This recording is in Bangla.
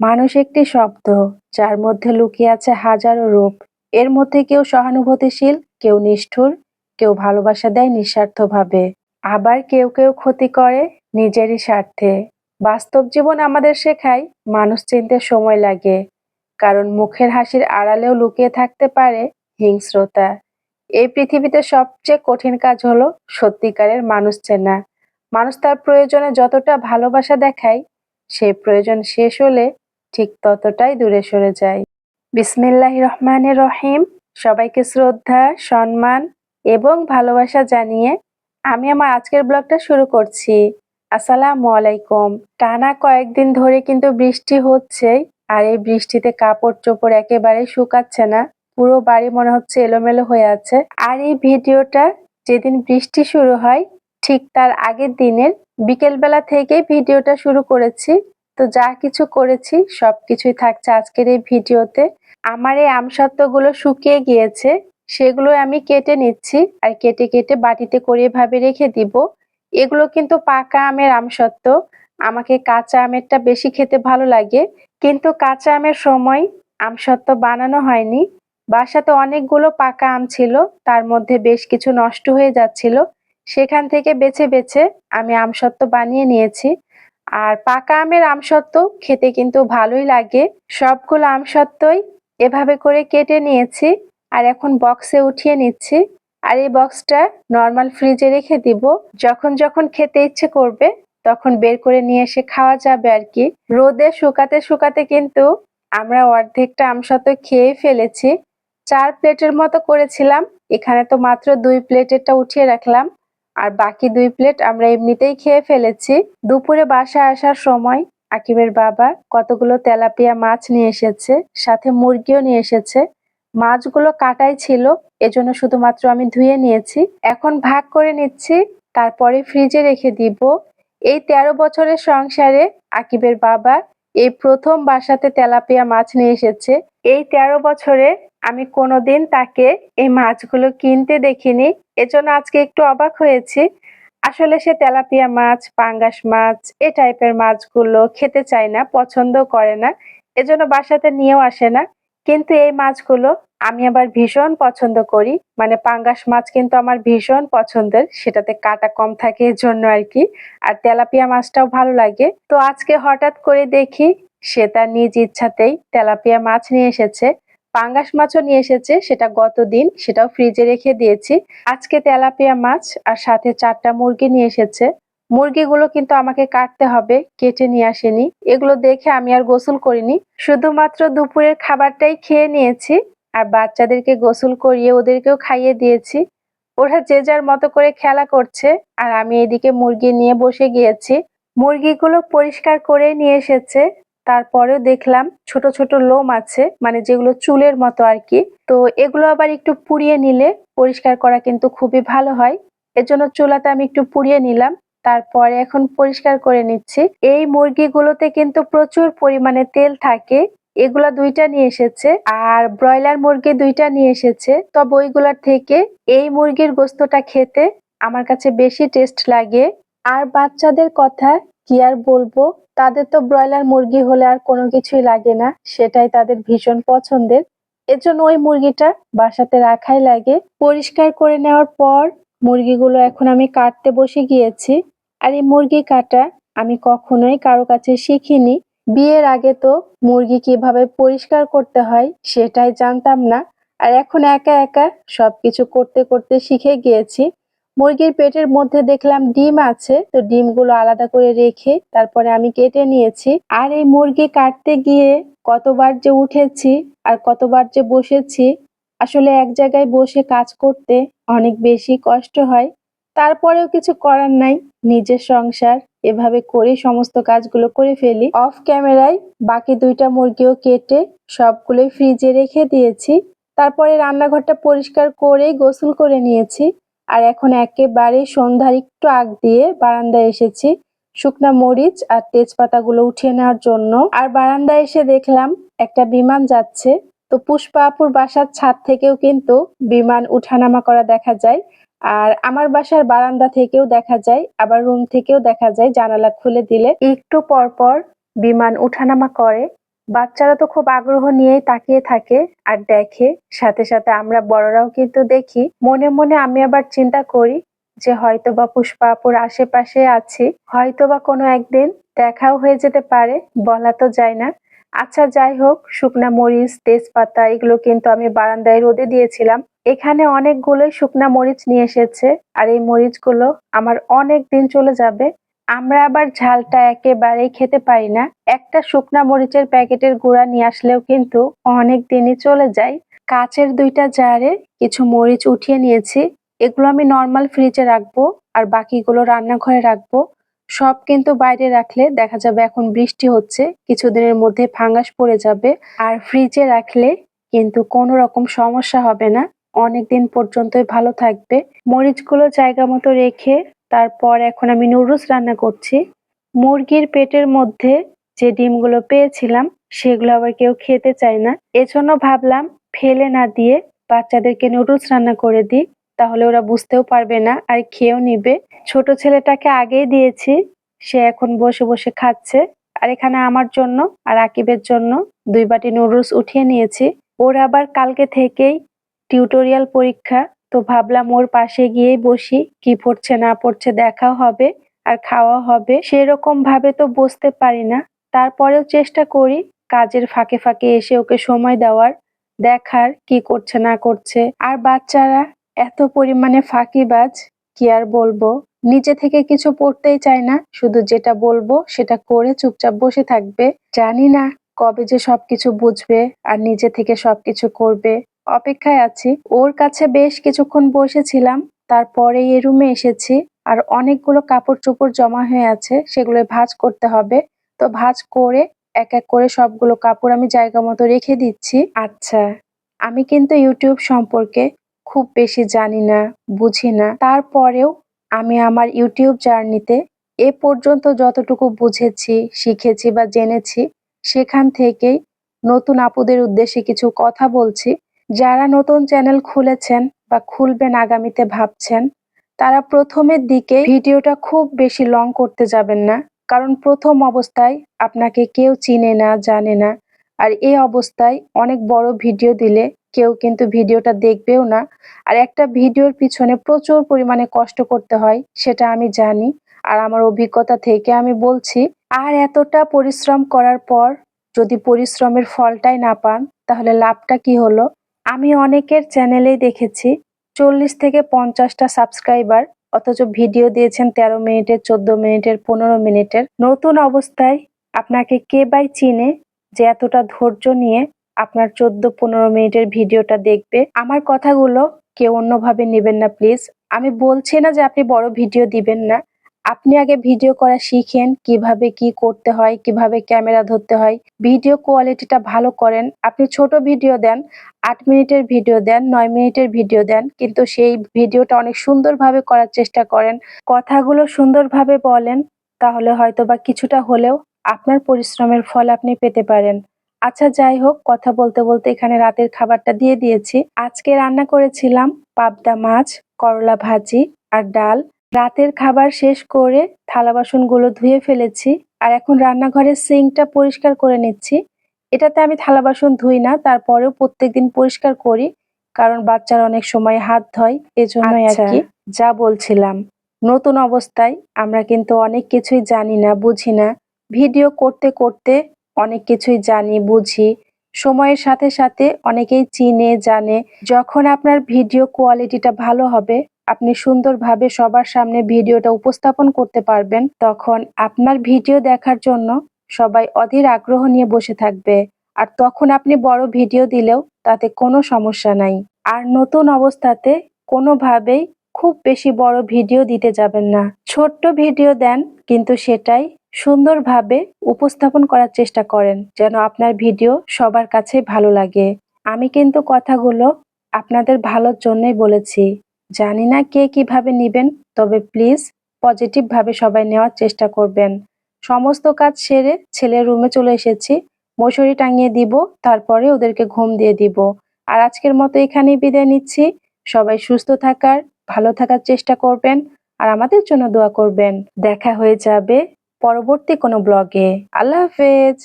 মানুষ একটি শব্দ, যার মধ্যে লুকিয়ে আছে হাজারো রূপ। এর মধ্যে কেউ সহানুভূতিশীল, কেউ নিষ্ঠুর, কেউ ভালোবাসা দেয় নিঃস্বার্থভাবে। আবার কেউ কেউ ক্ষতি করে নিজেরই স্বার্থে। বাস্তব জীবন আমাদের শেখায়, মানুষ চিনতে সময় লাগে। কারণ মুখের হাসির আড়ালেও লুকিয়ে থাকতে পারে হিংস্রতা। এই পৃথিবীতে সবচেয়ে কঠিন কাজ হলো সত্যিকারের মানুষ চেনা। মানুষ তার প্রয়োজনে যতটা ভালোবাসা দেখায়, সেই প্রয়োজন শেষ হলে ঠিক ততটাই দূরে সরে যায় বিসমিল্লাহ রহমানের রহিম। সবাইকে শ্রদ্ধা, সম্মান এবং ভালোবাসা জানিয়ে আমি আমার আজকের ব্লগটা শুরু করছি। আসসালামু আলাইকুম। টানা কয়েকদিন ধরে কিন্তু বৃষ্টি হচ্ছে আর এই বৃষ্টিতে কাপড় চোপড় একেবারে শুকাচ্ছে না। পুরো বাড়ি মনে হচ্ছে এলোমেলো হয়ে আছে। আর এই ভিডিওটা যেদিন বৃষ্টি শুরু হয়, ঠিক তার আগের দিনের বিকেলবেলা থেকে ভিডিওটা শুরু করেছি। তো যা কিছু করেছি সব কিছুই থাকছে আজকের এই ভিডিওতে। আমার এই আমসত্ত্বগুলো শুকিয়ে গিয়েছে সেগুলো আমি কেটে নিচ্ছি আর কেটে কেটে বাটিতে করে এভাবে রেখে দিব। এগুলো কিন্তু পাকা আমের আমসত্ত্ব, আমাকে কাঁচা আমেরটা বেশি খেতে ভালো লাগে। কিন্তু কাঁচা আমের সময় আমসত্ত্ব বানানো হয়নি। বাসাতে অনেকগুলো পাকা আম ছিল, তার মধ্যে বেশ কিছু নষ্ট হয়ে যাচ্ছিল। সেখান থেকে বেছে বেছে আমি আমসত্ত্ব বানিয়ে নিয়েছি। আর পাকা আমের আমসত্ত্ব খেতে কিন্তু ভালোই লাগে। সবগুলো আমসত্ত্বই এভাবে করে কেটে নিয়েছি আর এখন বক্সে উঠিয়ে নিচ্ছি। আর এই বক্সটা নর্মাল ফ্রিজে রেখে দিব। যখন যখন খেতে ইচ্ছে করবে তখন বের করে নিয়ে এসে খাওয়া যাবে আর কি। রোদে শুকাতে শুকাতে কিন্তু আমরা অর্ধেকটা আমসত্ত্ব খেয়ে ফেলেছি। চার প্লেটের মতো করেছিলাম। এখানে তো মাত্র দুই প্লেটেরটা উঠিয়ে রাখলাম। আর বাকি দুই প্লেট আমরা এমনিতেই খেয়ে ফেলেছি। দুপুরে বাসায় আসার সময় আকিবের বাবা কতগুলো তেলাপিয়া মাছ নিয়ে এসেছে, সাথে মুরগিও নিয়ে এসেছে। মাছগুলো কাটাই ছিল, এজন্য শুধুমাত্র আমি ধুয়ে নিয়েছি। এখন ভাগ করে নিচ্ছি, তারপরে ফ্রিজে রেখে দিব। এই তেরো বছরের সংসারে আকিবের বাবা এই প্রথম বাসাতে তেলাপিয়া মাছ নিয়ে এসেছে। এই তেরো বছরে আমি কোনোদিন তাকে এই মাছগুলো কিনতে দেখিনি। এজন্য আজকে একটু অবাক হয়েছি। আসলে সে তেলাপিয়া মাছ, পাঙ্গাস মাছ, এ টাইপের মাছগুলো খেতে চায় না, পছন্দ করে না। এজন্য বাসাতে নিয়েও আসে না। কিন্তু এই মাছগুলো আমি আবার ভীষণ পছন্দ করি। মানে পাঙ্গাস মাছ কিন্তু আমার ভীষণ পছন্দের। সেটাতে কাটা কম থাকে এর জন্য আর কি। আর তেলাপিয়া মাছটাও ভালো লাগে। তো আজকে হঠাৎ করে দেখি সে তার নিজ ইচ্ছাতেই তেলাপিয়া মাছ নিয়ে এসেছে। পাঙ্গাস মাছও নিয়ে এসেছে, সেটা গতদিন সেটাও ফ্রিজে রেখে দিয়েছি। আজকে তেলাপিয়া মাছ আর সাথে চারটা মুরগি নিয়ে এসেছে। মুরগিগুলো কিন্তু আমাকে কাটতে হবে, কেটে নিয়ে আসেনি। এগুলো দেখে আমি আর গোসল করিনি। শুধুমাত্র দুপুরের খাবারটাই খেয়ে নিয়েছি আর বাচ্চাদেরকে গোসল করিয়ে ওদেরকেও খাইয়ে দিয়েছি। ওরা যে যার মতো করে খেলা করছে আর আমি এদিকে মুরগি নিয়ে বসে গিয়েছি। মুরগিগুলো পরিষ্কার করে নিয়ে এসেছে। তারপরেও দেখলাম ছোট ছোট লোম আছে মানে যেগুলো চুলের মতো আর কি। তো এগুলো আবার একটু পুড়িয়ে নিলে পরিষ্কার করা কিন্তু খুবই ভালো হয়। এজন্য চুলাতে আমি একটু পুড়িয়ে নিলাম। তারপরে এখন পরিষ্কার করে নিচ্ছি। এই মুরগিগুলোতে কিন্তু প্রচুর পরিমাণে তেল থাকে। এগুলা দুইটা নিয়ে এসেছে আর ব্রয়লার মুরগি দুইটা নিয়ে এসেছে। তবে ওইগুলার থেকে এই মুরগির গোস্তটা খেতে আমার কাছে বেশি টেস্ট লাগে। আর বাচ্চাদের কথা কি আর বলব? তাদের তো ব্রয়লার মুরগি হলে আর কোনো কিছুই লাগে না, সেটাই তাদের ভীষণ পছন্দের। এজন্য ওই মুরগিটা বাসাতে রাখাই লাগে। পরিষ্কার করে নেওয়ার পর মুরগিগুলো এখন আমি কাটতে বসে গিয়েছি। আর এই মুরগি কাটা আমি কখনোই কারও কাছে শিখিনি। বিয়ের আগে তো মুরগি কীভাবে পরিষ্কার করতে হয় সেটাই জানতাম না। আর এখন একা একা সবকিছু করতে করতে শিখে গিয়েছি। মুরগির পেটের মধ্যে দেখলাম ডিম আছে, তো ডিমগুলো আলাদা করে রেখে তারপরে আমি কেটে নিয়েছি। আর এই মুরগি কাটতে গিয়ে কতবার যে উঠেছি আর কতবার যে বসেছি, আসলে এক জায়গায় বসে কাজ করতে অনেক বেশি কষ্ট হয়। তারপরেও কিছু করার নাই, নিজের সংসার, এভাবে করে সমস্ত কাজগুলো করে ফেলি। অফ ক্যামেরায় বাকি দুইটা মুরগিও কেটে সবগুলোই ফ্রিজে রেখে দিয়েছি। তারপরে রান্নাঘরটা পরিষ্কার করে গোসল করে নিয়েছি। আর এখন একেবারে সন্ধ্যার একটু আগ দিয়ে বারান্দায় এসেছি। শুকনা মরিচ আর তেজপাতাগুলো উঠিয়ে নেওয়ার জন্য। আর বারান্দায় এসে দেখলাম একটা বিমান যাচ্ছে। তো পুষ্পা আপুর বাসার ছাদ থেকেও কিন্তু বিমান উঠানামা করা দেখা যায়। আর আমার বাসার বারান্দা থেকেও দেখা যায়, আবার রুম থেকেও দেখা যায় জানালা খুলে দিলে একটু পর পর বিমান উঠানামা করে। বাচ্চারা তো খুব আগ্রহ নিয়েই তাকিয়ে থাকে আর দেখে। সাথে সাথে আমরা বড়রাও কিন্তু দেখি। মনে মনে আমি আবার চিন্তা করি যে হয়তো বা পুষ্পাপুর আশেপাশে আছি। হয়তো বা কোনো একদিন দেখাও হয়ে যেতে পারে, বলা তো যায় না। আচ্ছা যাই হোক, শুকনা মরিচ, তেজপাতা, এগুলো কিন্তু আমি বারান্দায় রোদে দিয়েছিলাম। এখানে অনেকগুলোই শুকনা মরিচ নিয়ে এসেছে। আর এই মরিচগুলো আমার অনেক দিন চলে যাবে। আমরা আবার ঝালটা একেবারেই খেতে পারি না। একটা শুকনা মরিচের প্যাকেটের গুঁড়া নিয়ে আসলেও কিন্তু অনেক দিনই চলে যায়। কাচের দুইটা জারে কিছু মরিচ উঠিয়ে নিয়েছি। এগুলো আমি নর্মাল ফ্রিজে রাখব আর বাকিগুলো রান্নাঘরে রাখব। সব কিন্তু বাইরে রাখলে দেখা যাবে এখন বৃষ্টি হচ্ছে, কিছুদিনের মধ্যে ফাঙ্গাস পড়ে যাবে। আর ফ্রিজে রাখলে কিন্তু কোনো রকম সমস্যা হবে না। অনেক দিন পর্যন্তই ভালো থাকবে। মরিচগুলো জায়গা মতো রেখে তারপর এখন আমি নুডলস রান্না করছি। মুরগির পেটের মধ্যে যে ডিমগুলো পেয়েছিলাম, সেগুলো আবার কেউ খেতে চায় না। এজন্য ভাবলাম, ফেলে না দিয়ে বাচ্চাদেরকে নুডলস রান্না করে দিই, তাহলে ওরা বুঝতেও পারবে না আর খেয়েও নিবে। ছোট ছেলেটাকে আগেই দিয়েছি, সে এখন বসে বসে খাচ্ছে। আর এখানে আমার জন্য আর আকিবের জন্য দুই বাটি নুডলস উঠিয়ে নিয়েছি। ওর আবার কালকে থেকেই টিউটোরিয়াল পরীক্ষা তো ভাবলাম ওর পাশে গিয়েই বসি। কি পড়ছে, না পড়ছে দেখাও হবে আর খাওয়া হবে। সেরকম ভাবে তো বসতে পারি না। তারপরেও চেষ্টা করি কাজের ফাঁকে ফাঁকে এসে ওকে সময় দেওয়ার, দেখার কি করছে, না করছে। আর বাচ্চারা এত পরিমাণে ফাঁকিবাজ, কি আর বলব? নিজে থেকে কিছু পড়তেই চায় না। শুধু যেটা বলব সেটা করে চুপচাপ বসে থাকবে। জানি না কবে যে সবকিছু বুঝবে আর নিজে থেকে সবকিছু করবে। অপেক্ষায় আছি। ওর কাছে বেশ কিছুক্ষণ বসেছিলাম, তারপরে এই রুমে এসেছি, আর অনেকগুলো কাপড় চোপড় জমা হয়ে আছে, সেগুলো ভাঁজ করতে হবে। তো ভাঁজ করে, এক এক করে সবগুলো কাপড় আমি জায়গা মতো রেখে দিচ্ছি। আচ্ছা আমি কিন্তু ইউটিউব সম্পর্কে খুব বেশি জানি না, বুঝি না। তারপরেও আমি আমার ইউটিউব জার্নিতে এ পর্যন্ত যতটুকু বুঝেছি, শিখেছি বা জেনেছি, সেখান থেকেই নতুন আপুদের উদ্দেশ্যে কিছু কথা বলছি। যারা নতুন চ্যানেল খুলেছেন বা খুলবেন আগামীতে ভাবছেন, তারা প্রথমের দিকে ভিডিওটা খুব বেশি লং করতে যাবেন না। কারণ প্রথম অবস্থায় আপনাকে কেউ চিনে না, জানে না। আর এই অবস্থায় অনেক বড় ভিডিও দিলে কেউ কিন্তু ভিডিওটা দেখবেও না। আর একটা ভিডিওর পিছনে প্রচুর পরিমাণে কষ্ট করতে হয়, সেটা আমি জানি। আর আমার অভিজ্ঞতা থেকে আমি বলছি, আর এতটা পরিশ্রম করার পর যদি পরিশ্রমের ফলটাই না পান, তাহলে লাভটা কি হলো? আমি অনেকের চ্যানেলেই দেখেছি, চল্লিশ থেকে পঞ্চাশটা সাবস্ক্রাইবার, অথচ ভিডিও দিয়েছেন তেরো মিনিটের চোদ্দ মিনিটের, পনেরো মিনিটের। নতুন অবস্থায় আপনাকে কে বাই চিনে যে এতটা ধৈর্য নিয়ে আপনার চোদ্দ, পনেরো মিনিটের ভিডিওটা দেখবে? আমার কথাগুলো কেউ অন্যভাবে নেবেন না, প্লিজ। আমি বলছি না যে আপনি বড় ভিডিও দিবেন না। আপনি আগে ভিডিও করা শিখেন কীভাবে কি করতে হয়, কীভাবে ক্যামেরা ধরতে হয়। ভিডিও কোয়ালিটিটা ভালো করেন। আপনি ছোট ভিডিও দেন, আট মিনিটের ভিডিও দেন, নয় মিনিটের ভিডিও দেন, কিন্তু সেই ভিডিওটা অনেক সুন্দরভাবে করার চেষ্টা করেন। কথাগুলো সুন্দরভাবে বলেন, তাহলে হয়তো বা কিছুটা হলেও আপনার পরিশ্রমের ফল আপনি পেতে পারেন। আচ্ছা যাই হোক, কথা বলতে বলতে এখানে রাতের খাবারটা দিয়ে দিয়েছি। আজকে রান্না করেছিলাম পাবদা মাছ, করলা ভাজি আর ডাল। রাতের খাবার শেষ করে থালা বাসনগুলো ধুয়ে ফেলেছি আর এখন রান্নাঘরের সিঙ্কটা পরিষ্কার করে নিচ্ছি। এটাতে আমি থালা বাসন ধুই না তারপরেও প্রত্যেকদিন পরিষ্কার করি কারণ বাচ্চার অনেক সময় হাত ধয় এজন্যই আর আচ্ছা। কি। যা বলছিলাম নতুন অবস্থায় আমরা কিন্তু অনেক কিছুই জানি না বুঝি না। ভিডিও করতে করতে অনেক কিছুই জানি বুঝি। সময়ের সাথে সাথে অনেকেই চিনে জানে। যখন আপনার ভিডিও কোয়ালিটিটা ভালো হবে আপনি সুন্দরভাবে সবার সামনে ভিডিওটা উপস্থাপন করতে পারবেন। তখন আপনার ভিডিও দেখার জন্য সবাই অধীর আগ্রহ নিয়ে বসে থাকবে। আর তখন আপনি বড় ভিডিও দিলেও তাতে কোনো সমস্যা নাই। আর নতুন অবস্থাতে কোনোভাবেই খুব বেশি বড় ভিডিও দিতে যাবেন না। ছোট্ট ভিডিও দেন, কিন্তু সেটাই সুন্দরভাবে উপস্থাপন করার চেষ্টা করেন, যেন আপনার ভিডিও সবার কাছে ভালো লাগে। আমি কিন্তু কথাগুলো আপনাদের ভালোর জন্যই বলেছি। জানি না কে কীভাবে নিবেন, তবে প্লিজ পজিটিভ ভাবে সবাই নেওয়ার চেষ্টা করবেন। সমস্ত কাজ সেরে ছেলের রুমে চলে এসেছি। মশুরি টাঙিয়ে দিব, তারপরে ওদেরকে ঘুম দিয়ে দিব। আর আজকের মতো এখানেই বিদায় নিচ্ছি। সবাই সুস্থ থাকার, ভালো থাকার চেষ্টা করবেন আর আমাদের জন্য দোয়া করবেন। দেখা হয়ে যাবে পরবর্তী কোনো ব্লগে। আল্লাহ হাফেজ।